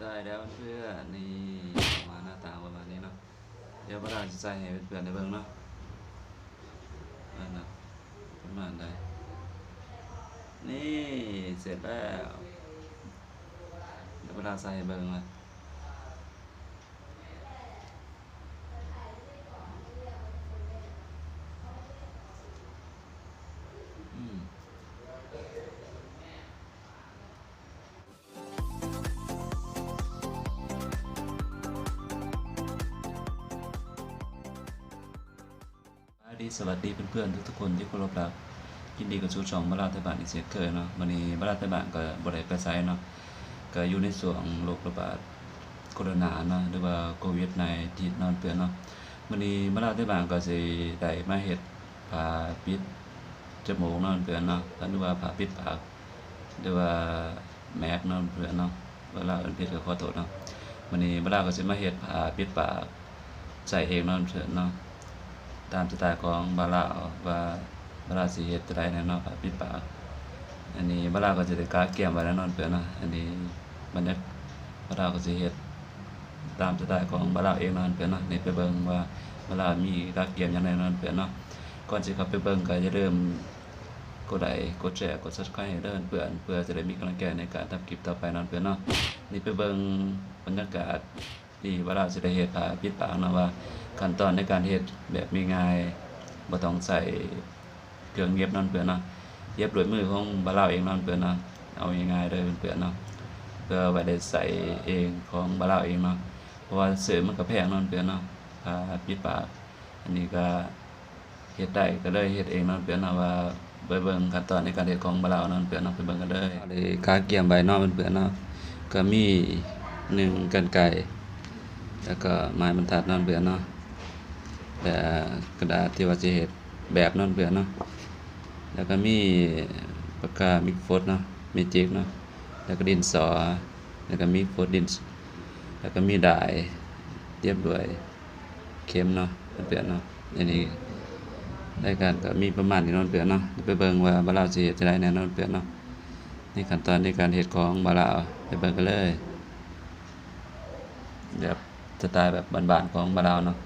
ได้แล้วเพื่อนนี่ออกมาหน้าตาประมาณนี้เนาะเดี๋ยวพระราชใส่ให้เพื่อนในเบิ่งเนาะนั่นนะประมาณใดนี่เสร็จแล้วเดี๋ยวพระราใส่ให้เบิ่งเลย ดีสวัสดีเพื่อนๆทุกๆคนที่เคารพรักยินดีกับชูช่องบาราไทยบ้านอีกเสียเคยเนาะวันนี้บาราไทยบ้านก็บ่ได้ไปไสเนาะก็อยู่ในส่วงโรคระบาดโคโรนาเนาะหรือว่าโควิด19นอนเปื้อนเนาะวันนี้บาราไทยบ้านก็สิได้มาเฮ็ดผ่าปิดจมูกนอนเปื้อนเนาะหรือว่าผ่าปิดปากหรือว่าแมสนอนเปื้อนเนาะเวลาเอิ้นผิดก็ขอโทษเนาะวันนี้บาราก็สิมาเฮ็ดผ่าปิดปากใส่เองนอนเปื้อนเนาะ ตามสไตล์ของบาราว่าบาราสิเฮ็ดจะได้แน่นอนครับปิดปากอันนี้บาราก็จะได้กาเกี่ยมไว้แน่นอนเพื่อนเนาะอันนี้บัดนี้บาราก็สิเฮ็ดตามสไตล์ของบาราเองนาะเพื่อนเนาะนี่ไปเบิ่งว่าบารามีกาเกี่ยมอย่างไรนาะเพื่อนเนาะก่อนสิเข้าไปเบิ่งก็อย่าลืมกดไลค์กดแชร์กด Subscribe ให้เด้อเพื่อนเพื่อจะได้มีกำลังใจในการทำคลิปต่อไปนาะเพื่อนเนาะนี่ไปเบิ่งบรรยากาศ ที่บาราสิเเฮ็ดผ้าปิดปากเนาะว่าขั้นตอนในการเฮ็ดแบบง่ายบ่ต้องใส่เครื่องเย็บนั่นเปื่อนเนาะเย็บด้วยมือของบ่าวเราเองนั่นเปื่อนเนาะเอาง่ายๆเลยเปื่อนเนาะเพื่อไว้ได้ใส่เองของบ่าวเราเองเนาะเพราะว่าซื้อมันก็แพงนั่นเปื่อนเนาะผาปิดปากอันนี้ก็เฮ็ดได้ก็เลยเฮ็ดเองนั่นเปื่อนเนาะว่าไปเบิ่งขั้นตอนในการเฮ็ดของบ่าวเรานั่นเปื่อนเนาะไปเบิ่งกันเลยเลยกาเกี่ยมใบนาะเปื่อนเนาะก็มีหนึ่งกรรไกร แล้วก็ไม้บรรทัดนอนเบื่อเนาะและกระดาษที่ว่าจะเห็ดแบบนอนเบื่อเนาะแล้วก็มีปากกามิกโฟดเนาะมีจิกเนาะแล้วก็ดินสอ แล้วก็มีโฟดดิน แล้วก็มีดายเรียบด้วยเข็มเนาะนอนเบื่อเนาะอันนี้รายการก็มีประมาณนี้นอนเบื่อเนาะไปเบิ่งว่าบาลาวสิเฮ็ดจะได้แน่นอนเบื่อเนาะนี่ขั้นตอนในการเฮ็ดของบาลาวไปเบิ่งกันเลยแบบ สไตล์แบบบ้านๆของบ้านเราเนาะ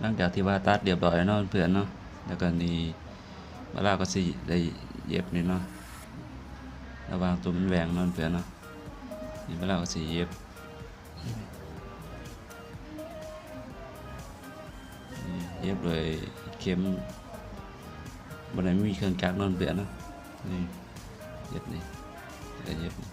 หลังจากที่ว่าตัดเรียบร้อยเนาะเพื่อนเนาะแล้วก็นี่เวลาก็สิได้เย็บนี่เนาะระว่างตัวมันแหวงเนาะเพื่อนเนาะนี่เวลาก็สิเย็บเย็บโดยเข็มบ่ได้มีเครื่องจักรเนาะเพื่อนเนาะนี่เย็บนี่แล้วก็เย็บนี่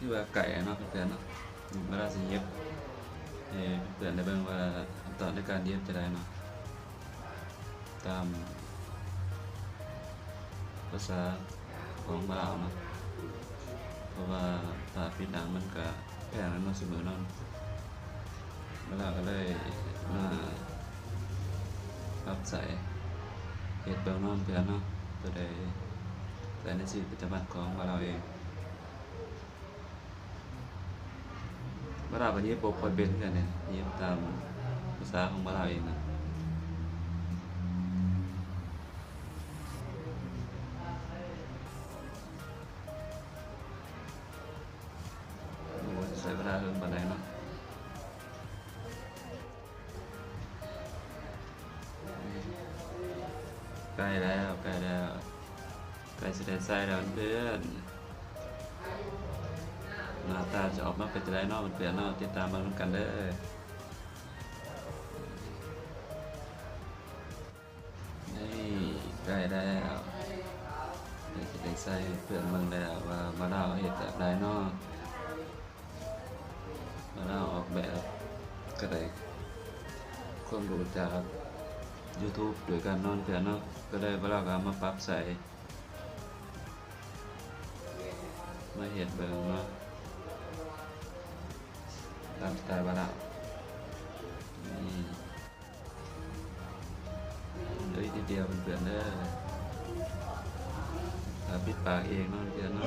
คือว่าไก่เนาะเพื่อนๆเนาะเวลาสิเย็บให้เพื่อนได้เบิ่งว่าขั้นตอนในการเย็บจะได้เนาะตามภาษาของบ้านเราเนาะเพราะว่าถ้าปิดหนังมันก็แพงนั้นเนาะเสมอเนาะเวลาก็เลยมารับใส่เฮ็ดเบิ่งเนาะเพื่อนเนาะเพื่อได้ใส่ในชีวิตประจำวันของเราเอง บ้าราก็เย็บปกคอยเป็นกันเนี่ยย็บตามภาษาของบ้าราเองนะโอ้ยใส่เวลาเพิ่มปานใดเนาะใกล้แล้วใกล้แล้วใกล้สิได้ใส่แล้วเพื่อน หน้าตาจะออกมาเป็นจะได้นอกมันเปลี่ยนนอกติดตามมาเหมือนกันเด้อนี่ใกล้แล้วเดี๋ยวจะได้ใส่เพื่อนเมืองแล้วว่ามาเล่าเหตุแบบใดนอกมาเล่าออกแบบก็ได้ความรู้จาก YouTube โดยการนอนเพื่อนเนาะก็ได้มาเล่าก็เอามาปรับใส่มาเห็นเบิ่งเนาะ ตามสไตล์บ้านเรานี่เหลืออีกนิดเดียวเป็นเพื่อนเด้อถ้าปิดปากเองเนาะเพื่อนเนาะ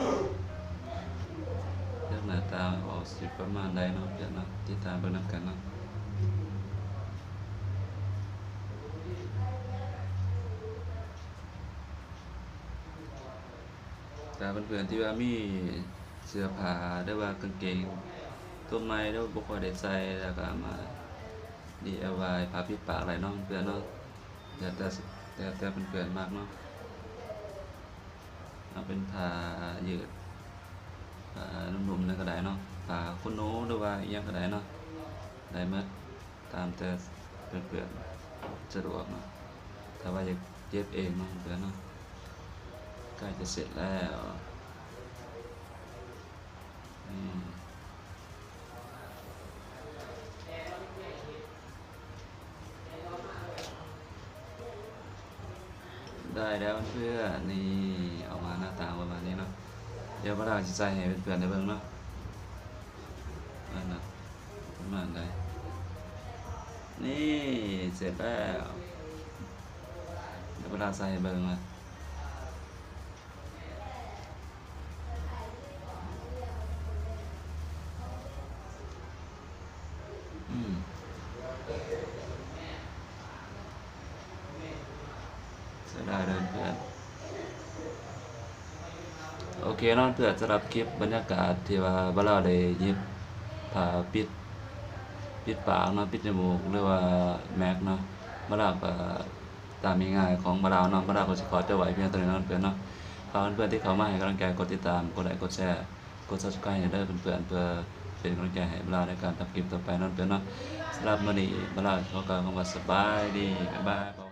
เรื่องหน้าตาออกสิประมาณใดเนาะเพื่อนเนาะติดตามเบิ่งนำกันเนาะต่เพื่อนๆที่ว่ามีเสื้อผ้าหรือว่ากางเกง ตัวไม้แล้วบุคคลได้ใส่แล้วก็มา DIY ผ้าปิดปากอะไรเนาะเพื่อนเนาะแต่แต่แต่แต่เป็นเพื่อนมากเนาะเอาเป็นผ้ายืดผ้านุ่มๆนั่นก็ได้เนาะผ้าคุณโน้หรือว่ายังก็ได้เนาะได้หมดตามแต่เพื่อนสะดวกเนาะถ้าว่าอยากเย็บเองเนาะเพื่อนเนาะใกล้จะเสร็จแล้วอืม เพื่อนี่ออกมาหน้าตาประมาณนี้เนาะเดี๋ยวพระราชิใจให้เพื่อนๆได้เบิ่งเนาะนั่นนะประมาณใดนี่เสร็จแล้วเดี๋ยวพระราใส่ให้เบิ่งมาอื เสียดายเลยเพื่อนโอเคนาะเพื่อนสำหรับคลิปบรรยากาศที่ว่าบ่เราได้ย็บผ้าปิดปิดปากเนาะปิดจมูกหรือว่าแม็กเนาะบ่เราก็ตามง่ายของบ่เราเนาะบ่เราก็สิขอจะไหวเพียงเท่นี้เนาะเพื่อนเนาะฝากเพื่อนที่เข้ามาให้กำลังใจกดติดตามกดไลค์กดแชร์กด Subscribe ให้เด้อเพื่อนเพื่อเป็นกำลังใจให้บ่เราในการทำคลิปต่อไปนาะเพื่อนเนาะสำหรับมื้อนี้บ่เราขอกล่าวคำว่าสบายดีบ๊ายบาย